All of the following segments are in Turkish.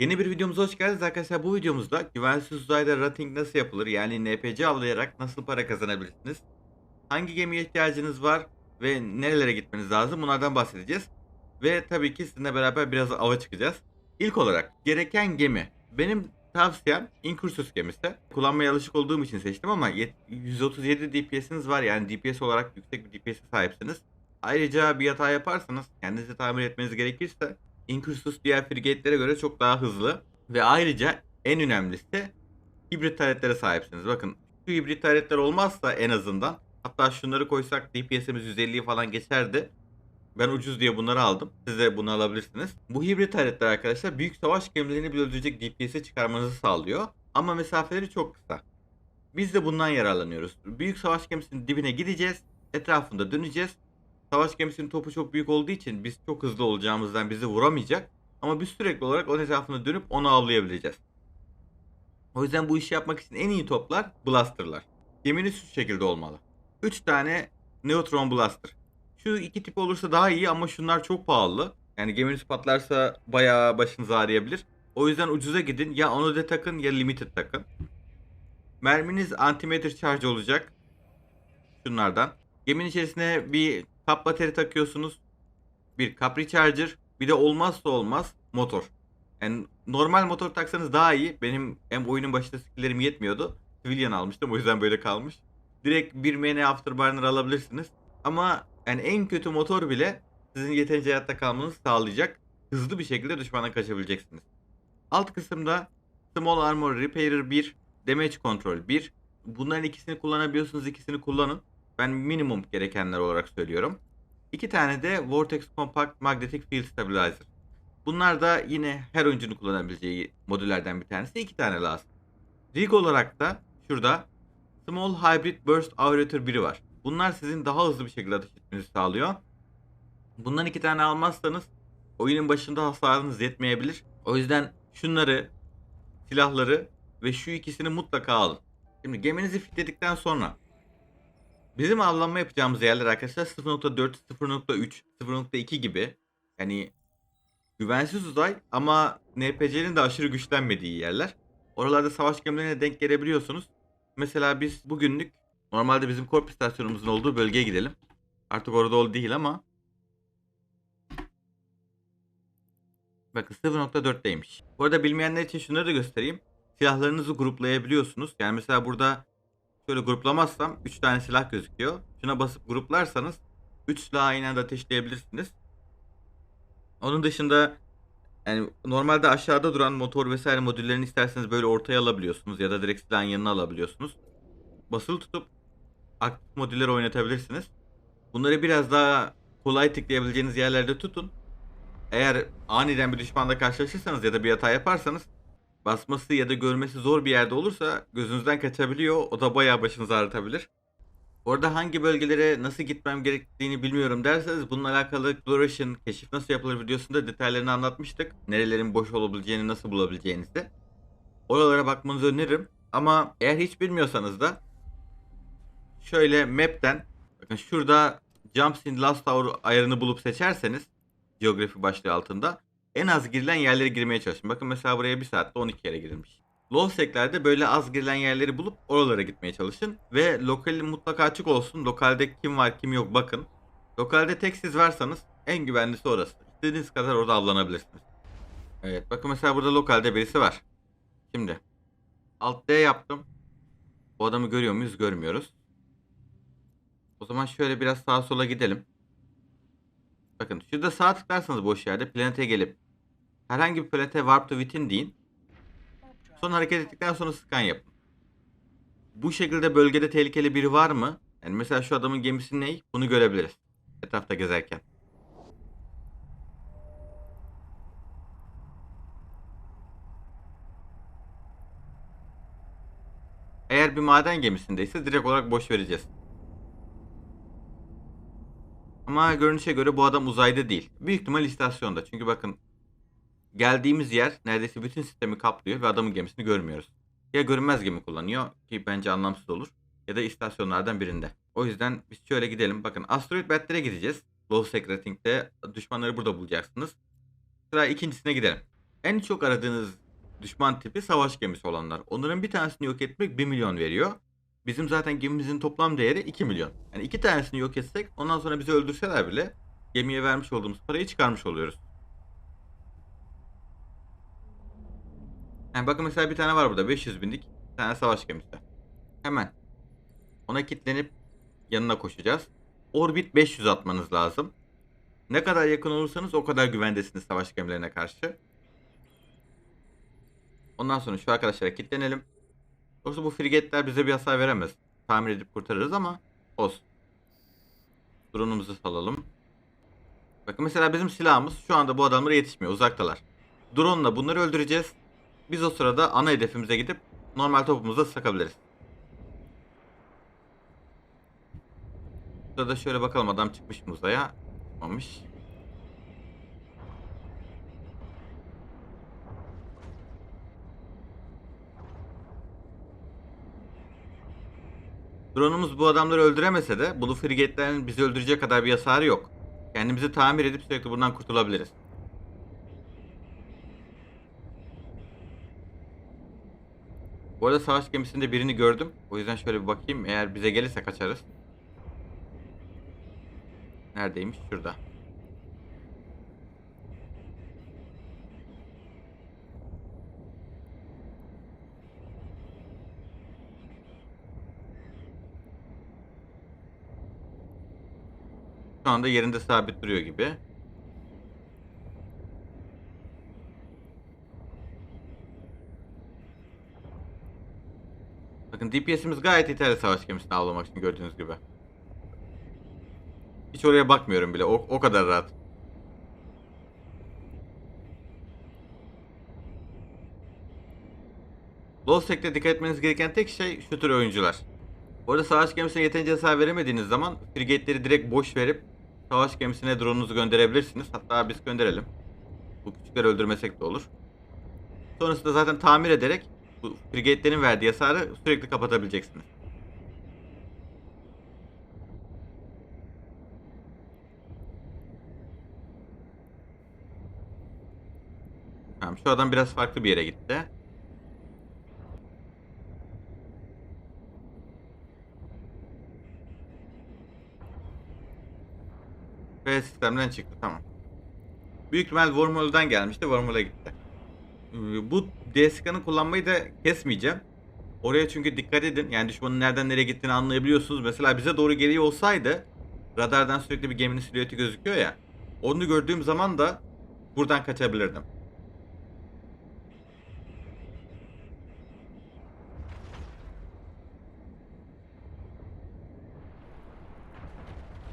Yeni bir videomuza hoş geldiniz arkadaşlar. Bu videomuzda güvensiz uzayda rating nasıl yapılır? Yani NPC avlayarak nasıl para kazanabilirsiniz? Hangi gemiye ihtiyacınız var ve nerelere gitmeniz lazım? Bunlardan bahsedeceğiz. Ve tabii ki sizinle beraber biraz ava çıkacağız. İlk olarak gereken gemi. Benim tavsiyem Incursus gemisi. Kullanmaya alışık olduğum için seçtim ama yet- 137 DPS'iniz var. Yani DPS olarak yüksek bir DPS'e sahipsiniz. Ayrıca bir hata yaparsanız kendinizi tamir etmeniz gerekirse Incursus diğer frigate'lere göre çok daha hızlı. Ve ayrıca en önemlisi hibrit turretlere sahipsiniz. Bakın şu hibrit turretler olmazsa en azından hatta şunları koysak DPS'imiz 150'yi falan geçerdi. Ben ucuz diye bunları aldım. Siz de bunu alabilirsiniz. Bu hibrit turretler arkadaşlar büyük savaş gemilerini bile öldürecek DPS'e çıkarmanızı sağlıyor. Ama mesafeleri çok kısa. Biz de bundan yararlanıyoruz. Büyük savaş gemisinin dibine gideceğiz. Etrafında döneceğiz. Savaş gemisinin topu çok büyük olduğu için biz çok hızlı olacağımızdan bizi vuramayacak. Ama biz sürekli olarak onun etrafında dönüp onu avlayabileceğiz. O yüzden bu işi yapmak için en iyi toplar blasterlar. Geminiz şu şekilde olmalı. 3 tane neutron blaster. Şu iki tip olursa daha iyi ama şunlar çok pahalı. Yani geminiz patlarsa bayağı başınız ağrıyabilir. O yüzden ucuza gidin. Ya onu da takın ya limited takın. Merminiz antimatter charge olacak. Şunlardan. Geminin içerisine bir kap bateri takıyorsunuz. Bir Capri Charger. Bir de olmazsa olmaz motor. Yani normal motor taksanız daha iyi. Benim hem oyunun başında skilllerim yetmiyordu. Civilian almıştım o yüzden böyle kalmış. Direkt bir MN Afterburner alabilirsiniz. Ama yani en kötü motor bile sizin yeterince hayatta kalmanızı sağlayacak. Hızlı bir şekilde düşmandan kaçabileceksiniz. Alt kısımda Small Armor Repairer 1, Damage Control 1. Bunların ikisini kullanabiliyorsunuz, ikisini kullanın. Ben minimum gerekenler olarak söylüyorum. İki tane de Vortex Compact Magnetic Field Stabilizer. Bunlar da yine her oyuncunun kullanabileceği modüllerden bir tanesi. İki tane lazım. Rig olarak da şurada Small Hybrid Burst Aerator 1'i var. Bunlar sizin daha hızlı bir şekilde atış etmenizi sağlıyor. Bundan iki tane almazsanız oyunun başında hasarınız yetmeyebilir. O yüzden şunları, silahları ve şu ikisini mutlaka alın. Şimdi geminizi fitledikten sonra bizim avlanma yapacağımız yerler arkadaşlar 0.4, 0.3, 0.2 gibi yani güvensiz uzay ama NPC'nin de aşırı güçlenmediği yerler. Oralarda savaş gemilerine denk gelebiliyorsunuz. Mesela biz bugünlük normalde bizim korp istasyonumuzun olduğu bölgeye gidelim. Artık orada ol değil ama Bakın 0.4'teymiş. Bu arada bilmeyenler için şunları da göstereyim. Silahlarınızı gruplayabiliyorsunuz. Yani mesela burada şöyle gruplamazsam 3 tane silah gözüküyor. Şuna basıp gruplarsanız 3 silahı aynı anda ateşleyebilirsiniz. Onun dışında yani normalde aşağıda duran motor vesaire modüllerini isterseniz böyle ortaya alabiliyorsunuz ya da direkt silahın yanına alabiliyorsunuz. Basılı tutup aktif modülleri oynatabilirsiniz. Bunları biraz daha kolay tıklayabileceğiniz yerlerde tutun. Eğer aniden bir düşmanla karşılaşırsanız ya da bir hata yaparsanız basması ya da görmesi zor bir yerde olursa gözünüzden kaçabiliyor. O da bayağı başınızı ağrıtabilir. Orada hangi bölgelere nasıl gitmem gerektiğini bilmiyorum derseniz bununla alakalı exploration, keşif nasıl yapılır videosunda detaylarını anlatmıştık. Nerelerin boş olabileceğini, nasıl bulabileceğinizi. Oralara bakmanızı öneririm. Ama eğer hiç bilmiyorsanız da şöyle map'ten bakın şurada Jumps in Last Hour ayarını bulup seçerseniz geografi başlığı altında en az girilen yerlere girmeye çalışın. Bakın mesela buraya bir saatte 12 kere girilmiş. Low sec'lerde böyle az girilen yerleri bulup oralara gitmeye çalışın. Ve lokali mutlaka açık olsun. Lokalde kim var kim yok bakın. Lokalde tek siz varsanız en güvenlisi orası. İstediğiniz kadar orada avlanabilirsiniz. Evet bakın mesela burada lokalde birisi var. Şimdi Alt D yaptım. Bu adamı görüyor muyuz? Görmüyoruz. O zaman şöyle biraz sağa sola gidelim. Bakın şurada sağ tıklarsanız boş yerde planete gelip herhangi bir planete warp to within deyin. Son hareket ettikten sonra scan yapın. Bu şekilde bölgede tehlikeli biri var mı? Yani mesela şu adamın gemisi ne? Bunu görebiliriz. Etrafta gezerken. Eğer bir maden gemisindeyse direkt olarak boş vereceğiz. Ama görünüşe göre bu adam uzayda değil. Büyük ihtimal istasyonda. Çünkü bakın geldiğimiz yer neredeyse bütün sistemi kaplıyor ve adamın gemisini görmüyoruz. Ya görünmez gemi kullanıyor ki bence anlamsız olur. Ya da istasyonlardan birinde. O yüzden biz şöyle gidelim. Bakın Asteroid Belt'lere gideceğiz. Low Sec Rating'de düşmanları burada bulacaksınız. Sıra ikincisine gidelim. En çok aradığınız düşman tipi savaş gemisi olanlar. Onların bir tanesini yok etmek 1 milyon veriyor. Bizim zaten gemimizin toplam değeri 2 milyon. Yani iki tanesini yok etsek ondan sonra bizi öldürseler bile gemiye vermiş olduğumuz parayı çıkarmış oluyoruz. Yani bakın mesela bir tane var burada 500 binlik bir tane savaş gemisi. Hemen ona kilitlenip yanına koşacağız. Orbit 500 atmanız lazım. Ne kadar yakın olursanız o kadar güvendesiniz savaş gemilerine karşı. Ondan sonra şu arkadaşlara kilitlenelim. Yoksa bu frigetler bize bir hasar veremez. Tamir edip kurtarırız ama olsun. Drone'umuzu salalım. Bakın mesela bizim silahımız şu anda bu adamlara yetişmiyor. Uzaktalar. Drone'la bunları öldüreceğiz. Biz o sırada ana hedefimize gidip normal topumuza sıkabiliriz. Burada şöyle bakalım adam çıkmış mı uzaya? Çıkmamış. Drone'umuz bu adamları öldüremese de bu frigetlerin bizi öldürecek kadar bir hasarı yok. Kendimizi tamir edip sürekli bundan kurtulabiliriz. Bu arada savaş gemisinde birini gördüm. O yüzden şöyle bir bakayım. Eğer bize gelirse kaçarız. Neredeymiş? Şurada. Şu anda yerinde sabit duruyor gibi. Bakın DPS'imiz gayet yeterli savaş gemisini avlamak için gördüğünüz gibi. Hiç oraya bakmıyorum bile. O, o kadar rahat. Low Sec'te dikkat etmeniz gereken tek şey şu oyuncular. Bu arada savaş gemisine yeterince hasar veremediğiniz zaman frigate'leri direkt boş verip savaş gemisine drone'unuzu gönderebilirsiniz. Hatta biz gönderelim. Bu küçükleri öldürmesek de olur. Sonrasında zaten tamir ederek bu frigate'lerin verdiği hasarı sürekli kapatabileceksiniz. Tamam şu adam biraz farklı bir yere gitti. Ve sistemden çıktı tamam. Büyük ihtimal Wormhole'dan gelmişti. Wormhole'a gitti. Ee, Bu DSK'nı kullanmayı da kesmeyeceğim. Oraya çünkü dikkat edin. Yani düşmanın nereden nereye gittiğini anlayabiliyorsunuz. Mesela bize doğru geliyor olsaydı radardan sürekli bir geminin silüeti gözüküyor ya. Onu gördüğüm zaman da buradan kaçabilirdim.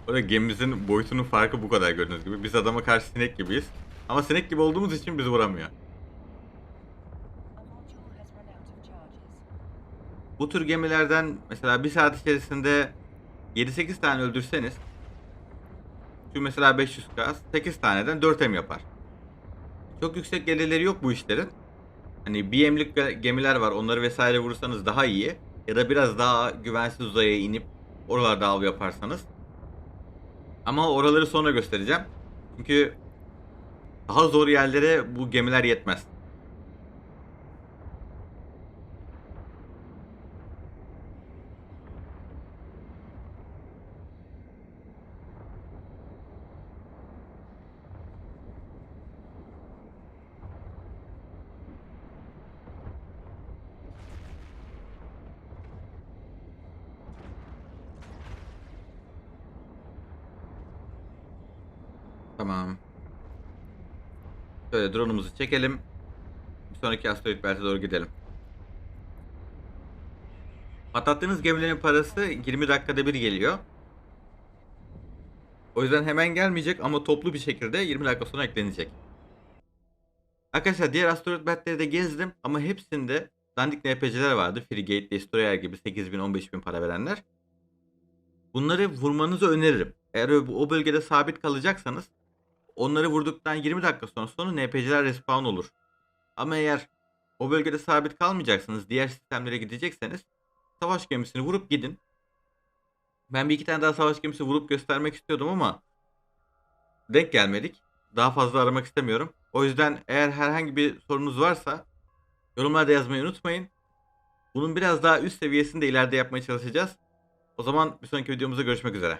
Orada gemimizin boyutunun farkı bu kadar gördüğünüz gibi. Biz adama karşı sinek gibiyiz. Ama sinek gibi olduğumuz için bizi vuramıyor. Bu tür gemilerden mesela bir saat içerisinde 7-8 tane öldürseniz şu mesela 500k 8 taneden 4M yapar. Çok yüksek gelirleri yok bu işlerin. Hani BM'lik ge- gemiler var onları vesaire vurursanız daha iyi. Ya da biraz daha güvensiz uzaya inip oralarda av yaparsanız. Ama oraları sonra göstereceğim. Çünkü daha zor yerlere bu gemiler yetmez. Tamam. Şöyle drone'umuzu çekelim. Bir sonraki asteroid belte doğru gidelim. Patlattığınız gemilerin parası 20 dakikada bir geliyor. O yüzden hemen gelmeyecek ama toplu bir şekilde 20 dakika sonra eklenecek. Arkadaşlar diğer asteroid beltleri de gezdim ama hepsinde dandik NPC'ler vardı. Frigate, Destroyer gibi 8000 15000 para verenler. Bunları vurmanızı öneririm. Eğer o bölgede sabit kalacaksanız onları vurduktan 20 dakika sonra sonra NPC'ler respawn olur. Ama eğer o bölgede sabit kalmayacaksınız, diğer sistemlere gidecekseniz savaş gemisini vurup gidin. Ben bir iki tane daha savaş gemisi vurup göstermek istiyordum ama denk gelmedik. Daha fazla aramak istemiyorum. O yüzden eğer herhangi bir sorunuz varsa yorumlarda yazmayı unutmayın. Bunun biraz daha üst seviyesini de ileride yapmaya çalışacağız. O zaman bir sonraki videomuzda görüşmek üzere.